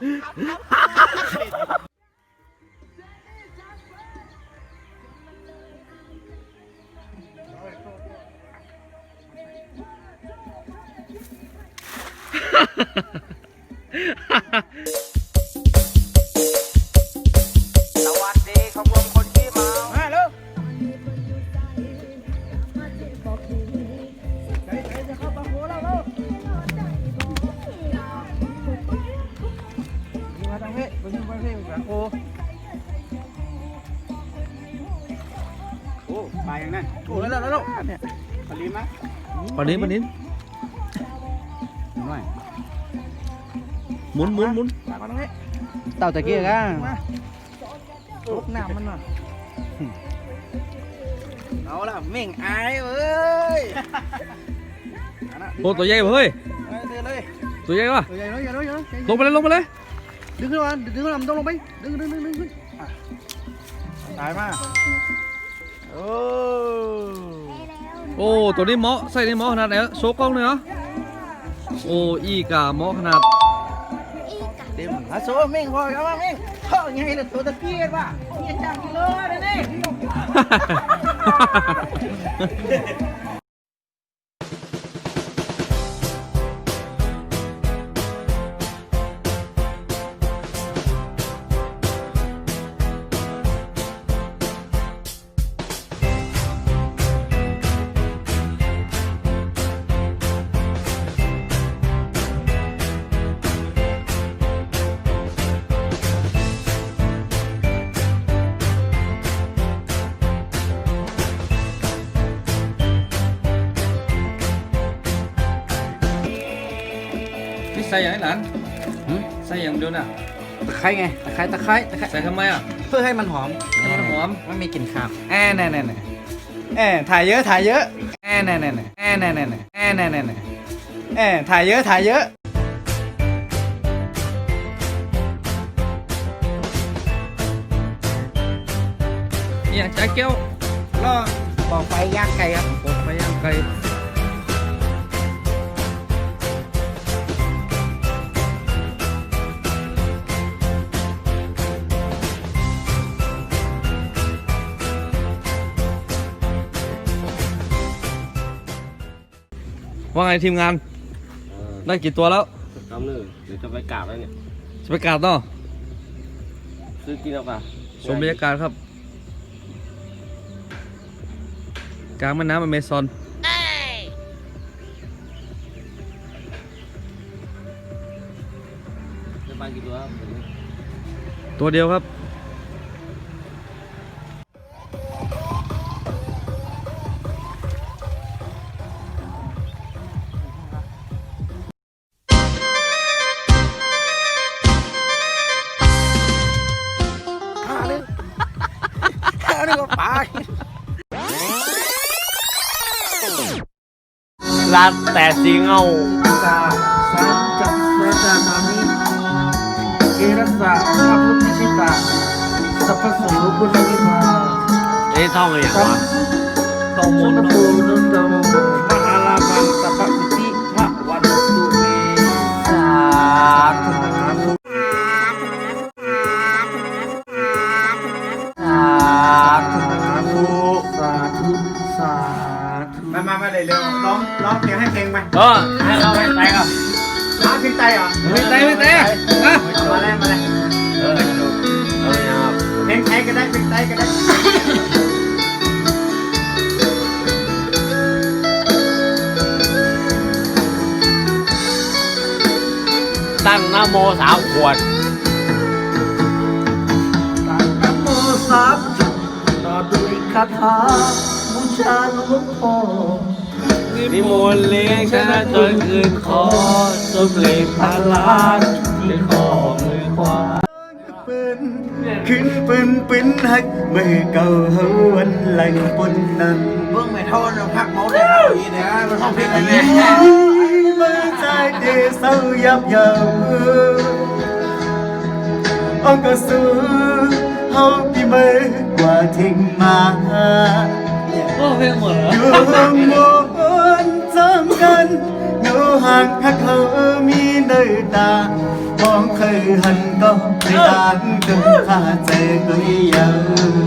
Ha ha ha. โอ้ไปอย่างนั้นโอ้แล้วแล้วแล้วเนี่ยปลาลิ้นมะปลาลิ้นปลาลิ้มหน่อยมุนหมุนหมุนปาตรเต่าตะเกียกอะลกน้ำมันหน่อเอาละเม่งอายเอ้ยโอ้ตัวใหญ่เฮ้ยตัวใหญ่ปะตัวใหญ่เลลงไปเลยลงไปเลย ดึงขึ้นมาดึงขึ้นมามันต้องลงไป ดึงดึงดึงดึงดึงอะตายมาโอ้โอ้ ตัวนี้เหมาะใส่นี่เหมาะขนาดไหนโชว์กล้องเลยเหรอ โอ้อีกาเหมาะขนาดเต็มอาโซเม่งพอเอามาเม่งเท่าไงล่ะตัวตะเกียบว่ะเกียจังกิโลเลยนี่นี่ ใส่อย่างไรหลานใส่อย่างเดียวน่ะตะไคร้ไงตะไคร้ตะไคร้ตะไคร้ใส่ทำไมอะ เพื่อให้มันหอมให้มันหอมมันมีกลิ่นคาวแอนแน่แน่แน่แอนถ่ายเยอะถ่ายเยอะแอนแน่แน่แน่แอนแน่แน่แน่แอนแน่แน่แน่แอนถ่ายเยอะถ่ายเยอะเนี่ยจ่ายแก้วรอบอกไฟย่างไก่ครับโอ้ไปย่างไก่ ว่าไงทีมงานได้กี่ตัวแล้วกำเนิดเดี๋ยวจะไปกราบแล้วเนี่ยจะไปกราบเนาะซื้อกินเอาป่ะชมบรรยากาศครับ กลางแม่น้ำอเมซอนจะไปกี่ตัวครับตัวเดียวครับ ร้านแต่สิงเอากาสามจับเวทานามิเอรัสสะพระพุทธชิตาสัพพสุรุพุทธวิภาเอ้ท่องเลยอย่างวะ สมมุติปูนุตโตม ร็วร้องร้องเพลงให้เพลงมาเออให้เราไปไปก่อนร้องเพลงไตเหรอไม่เตะไม่เตะนะมาแล้วมาแล้วเออเออเนี่ยครับเพลงไทยก็ได้เพลงไทยก็ได้ตั้งนะโมสามขวดนะโมสามจบต่อด้วยคาถาบูชาหลวงพ่อ นิมนต์เลี้ยงชนะจนคืนคอสมเลงพลานที่คอมือขวา ขึ้นปืนปืนหักมือเก่าเฮาวันไหลปนนั้นเบิ่งไม่ท่าเราพักเมาได้เอาอีเนี่ยมันร้องเพลงอะไรเนี่ยมือใจเดเศร้ายับยั้งองก็สู้เฮาปีมือกว่าทิ้งมา โอ้เพลงหมดเหรออยู่มำกันอยู่ห่างแค่เธอมีเนยตา มองเคยหันก็ไม่ต่างกันข้าเจอก็ยัง